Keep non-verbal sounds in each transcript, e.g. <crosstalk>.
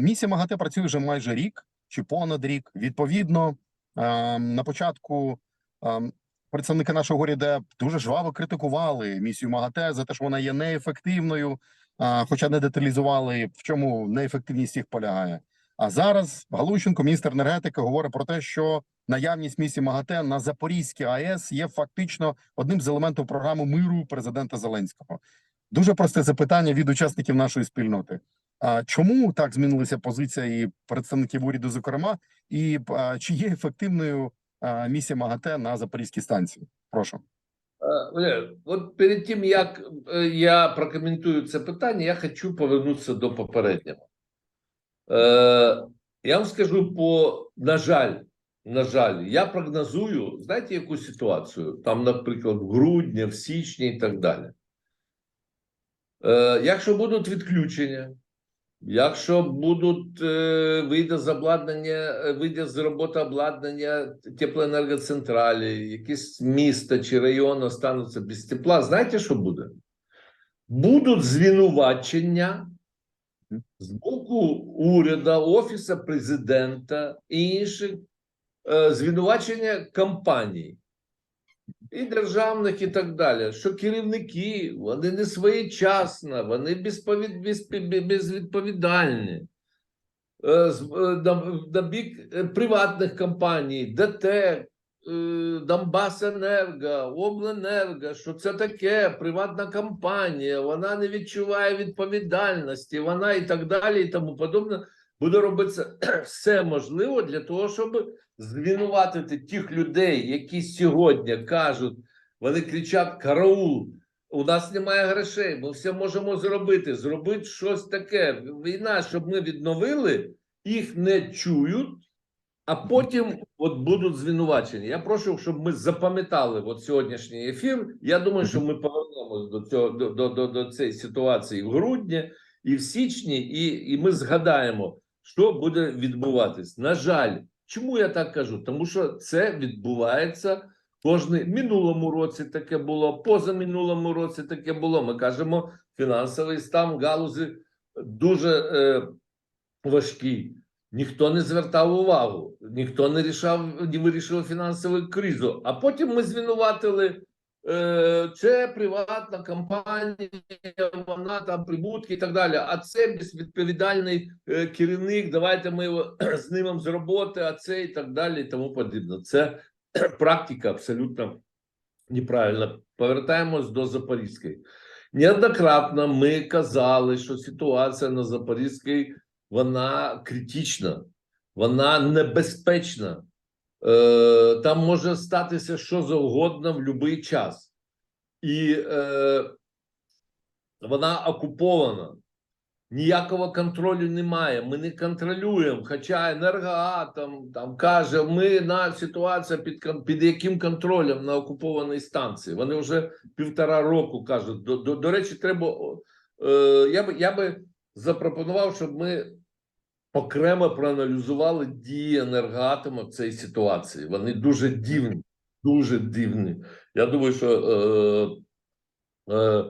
Місія МАГАТЕ працює вже майже рік чи понад рік. Відповідно, на початку представники нашого уряду дуже жваво критикували місію МАГАТЕ за те, що вона є неефективною, хоча не деталізували, в чому неефективність їх полягає. А зараз Галущенко, міністр енергетики, говорить про те, що наявність місії МАГАТЕ на Запорізькій АЕС є фактично одним з елементів програми миру президента Зеленського. Дуже просте запитання від учасників нашої спільноти. Чому так змінилася позиція і представників уряду, зокрема, і чи є ефективною місія МАГАТЕ на Запорізькій станції? Прошу. Е, От перед тим, як е, я прокоментую це питання, я хочу повернутися до попереднього. Е, Я вам скажу по, на жаль, на жаль, я прогнозую, знаєте, яку ситуацію? Там, наприклад, в грудні, в січні і так далі. Якщо будуть відключення, якщо будуть е, вийде з обладнання, е, вийде з роботи обладнання теплоенергоцентралі, якісь міста чи райони остануться без тепла, знаєте, що буде? Будуть звинувачення з боку уряду, офісу президента і інших е, звинувачення компаній. І державних, і так далі, що керівники вони не своєчасно, вони безвідповідальні. Е, е, на, бік е, приватних компаній, ДТ, Донбасенерго, Обленерго, що це таке приватна компанія, вона не відчуває відповідальності, вона і так далі, і тому подобне. Буде робитися <clears throat> все можливе для того, щоб звинуватити тих людей, які сьогодні кажуть, вони кричать караул. У нас немає грошей, ми все можемо зробити. Зробити щось таке. Війна, щоб ми відновили, їх не чують, а потім от будуть звинувачені. Я прошу, щоб ми запам'ятали от сьогоднішній ефір. Я думаю, що ми повернемось до цього до, до, до, до цієї ситуації в грудні і в січні, і, і ми згадаємо, що буде відбуватись. На жаль, чому я так кажу? Тому що це відбувається. Кожний минулому році таке було, позаминулому році таке було. Ми кажемо, фінансовий стан галузі дуже е, важкий. Ніхто не звертав увагу, ніхто не рішав, не вирішив фінансову кризу. А потім ми звинуватили. Е, Це приватна компанія, вона там прибутки і так далі. А це безвідповідальний е, керівник. Давайте ми його <clears throat> знімемо з роботи, а це і так далі, і тому подібне. Це <clears throat> практика абсолютно неправильна. Повертаємось до Запорізької. Неоднократно ми казали, що ситуація на Запорізькій вона критична, вона небезпечна. Е, там може статися що завгодно в будь-який час. І е, вона окупована. Ніякого контролю немає. Ми не контролюємо. Хоча енергоатом там каже, ми на ситуація під під яким контролем на окупованій станції. Вони вже півтора року кажуть. До, до, до речі, треба е, я би я би запропонував, щоб ми окремо проаналізували дії енергоатому в цій ситуації. Вони дуже дивні, дуже дивні. Я думаю, що е, е,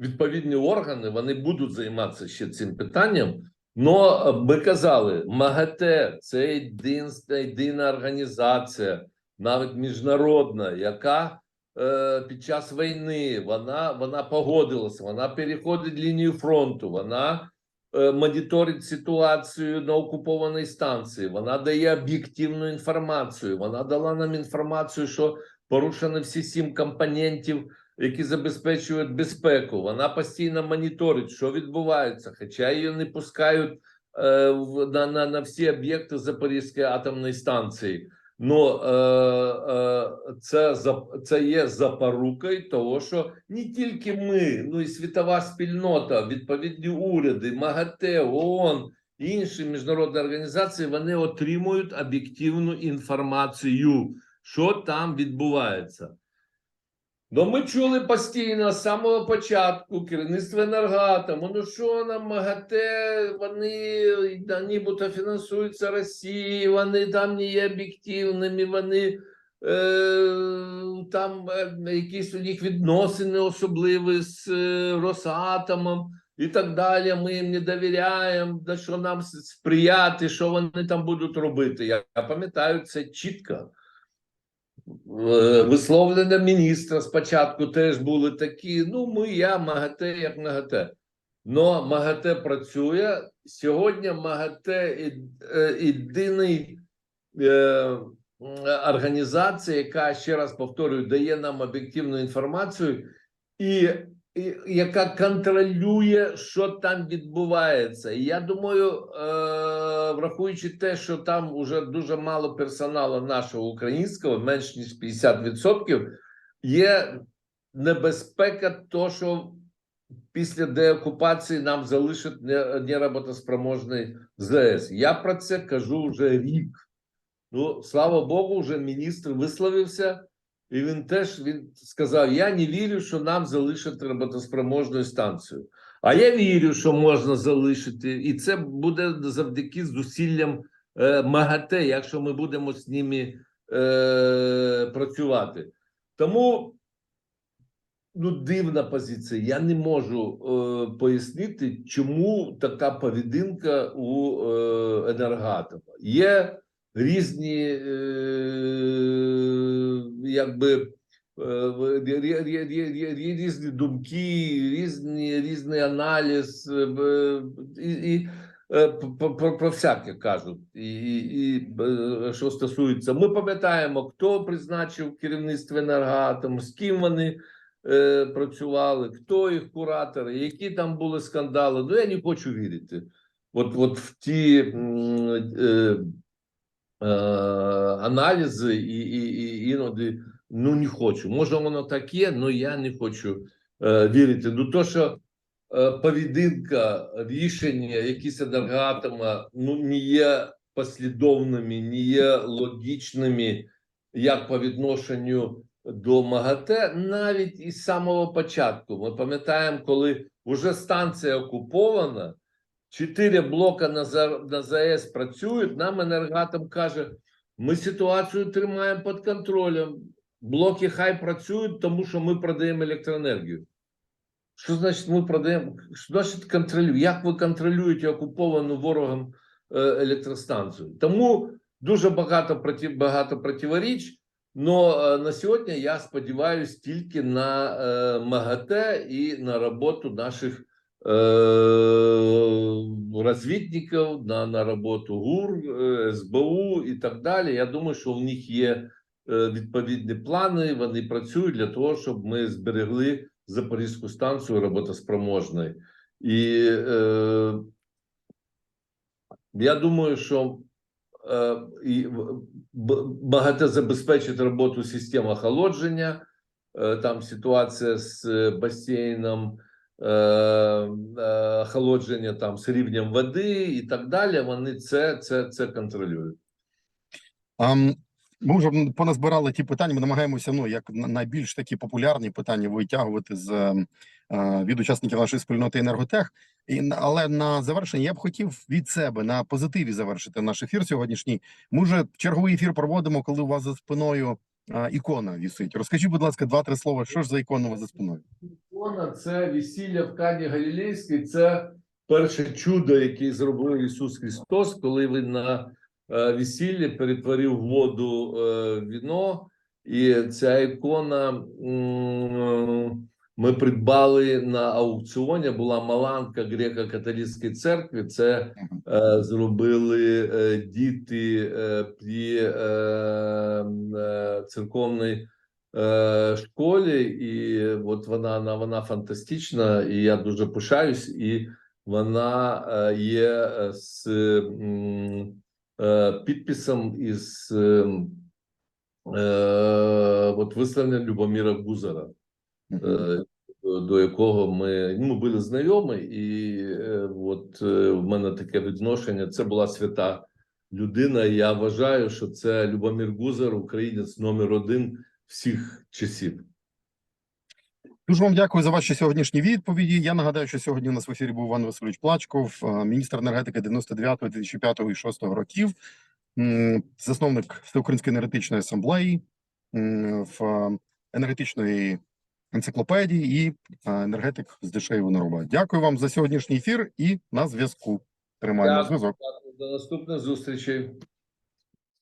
відповідні органи вони будуть займатися ще цим питанням. Но ми казали, МАГАТЕ це єдина, єдина організація, навіть міжнародна, яка е, під час війни вона, вона погодилася, вона переходить лінію фронту, вона е, моніторить ситуацію на окупованій станції, вона дає об'єктивну інформацію. Вона дала нам інформацію, що порушено всі сім компонентів які забезпечують безпеку. Вона постійно моніторить, що відбувається, хоча її не пускають е, на, на, на всі об'єкти Запорізької атомної станції. Ну е, е, це це є запорукою того, що не тільки ми, ну і світова спільнота, відповідні уряди, МАГАТЕ, ООН, інші міжнародні організації вони отримують об'єктивну інформацію, що там відбувається. Ну, ми чули постійно з самого початку керівництво енергатому. Ну що нам МАГАТЕ, вони нібито фінансуються Росією, вони там не є об'єктивними, вони е, там е, якісь у них відносини особливі з е, Росатомом. і так далі. Ми їм не довіряємо, да що нам сприяти, що вони там будуть робити. Я, я пам'ятаю це чітко. Е, Висловлення міністра спочатку теж були такі: ну, ми, я, МАГАТЕ, як МАГАТЕ. Но МАГАТЕ працює. Сьогодні МАГАТЕ е, єдиний е, організація, яка ще раз повторюю, дає нам об'єктивну інформацію, і, і яка контролює, що там відбувається. І я думаю, е, врахуючи те, що там вже дуже мало персоналу нашого українського, менш ніж 50%, є небезпека, то що після деокупації нам залишать не- нероботоспроможний ЗС. Я про це кажу вже рік. Ну, слава Богу, вже міністр висловився, і він теж він сказав: Я не вірю, що нам залишать роботоспроможну станцію. А я вірю, що можна залишити, і це буде завдяки зусиллям е, МАГАТЕ, якщо ми будемо з ними е, працювати. Тому ну, дивна позиція. Я не можу е, пояснити, чому така поведінка у е, енергоатома. Є різні, е, якби. Рі- рі- рі- рі- рі- Різні думки, різні, різний аналіз, е, і, і е, про, про, всяке кажуть. І, і, е, що стосується, ми пам'ятаємо, хто призначив керівництво енергоатому, з ким вони працювали, хто їх куратори, які там були скандали. Ну я не хочу вірити. От, от в ті е, е, аналізи, і, і, і іноді ну не хочу. Може, воно так є, але я не хочу е, вірити. Ну то, що е, поведінка, рішення, якісь енергоатома ну, не є послідовними, не є логічними, як по відношенню до МАГАТЕ, навіть із самого початку. Ми пам'ятаємо, коли вже станція окупована, чотири блока на, на ЗАЕС працюють, нам енергатом каже, ми ситуацію тримаємо під контролем. Блоки хай працюють, тому що ми продаємо електроенергію. Що значить ми продаємо? Що значить контролюємо? Як ви контролюєте окуповану ворогом е, електростанцію? Тому дуже багато проти, багато противоріч. Но на сьогодні я сподіваюся тільки на е, МАГАТЕ і на роботу наших е, розвідників, на, на роботу ГУР, е, СБУ і так далі. Я думаю, що в них є е, відповідні плани. Вони працюють для того, щоб ми зберегли Запорізьку станцію роботоспроможною. І е, я думаю, що е, багато забезпечить роботу систем охолодження. Е, Там ситуація з е, басейном, е, е, охолодження там з рівнем води і так далі. Вони це, це, це контролюють. Ам, ми вже поназбирали ті питання. Ми намагаємося ну як на- найбільш такі популярні питання витягувати з ем, е, від учасників нашої спільноти енерготех. І але на завершення я б хотів від себе на позитиві завершити наш ефір сьогоднішній. Ми вже черговий ефір проводимо, коли у вас за спиною е, ікона вісить. Розкажіть, будь ласка, два-три слова. Що ж за ікона у вас за спиною? Ікона це весілля в Кані Галілейській. Це перше чудо, яке зробив Ісус Христос, коли він на е, весіллі перетворив воду е, в віно. І ця ікона м, ми придбали на аукціоні. Була маланка греко-католицької церкви. Це е, зробили е, діти е, при е, е, церковній е, школі, і от вона, вона, вона фантастична, і я дуже пишаюсь, і вона е, є е, з е, підписом із е, е, от висловлення Любоміра Гузара е, до якого ми, ми були знайомі, і е, от е, в мене таке відношення. Це була свята людина. Я вважаю, що це Любомир Гузар, українець номер один всіх часів. Дуже вам дякую за ваші сьогоднішні відповіді. Я нагадаю, що сьогодні у нас в ефірі був Іван Васильович Плачков, е, міністр енергетики 99, 2005 і 2006 років, засновник Всеукраїнської енергетичної асамблеї, в е, енергетичної енциклопедії і е, енергетик з дешеві наруба. Дякую вам за сьогоднішній ефір і на зв'язку. Тримаємо зв'язок. До наступних зустрічей.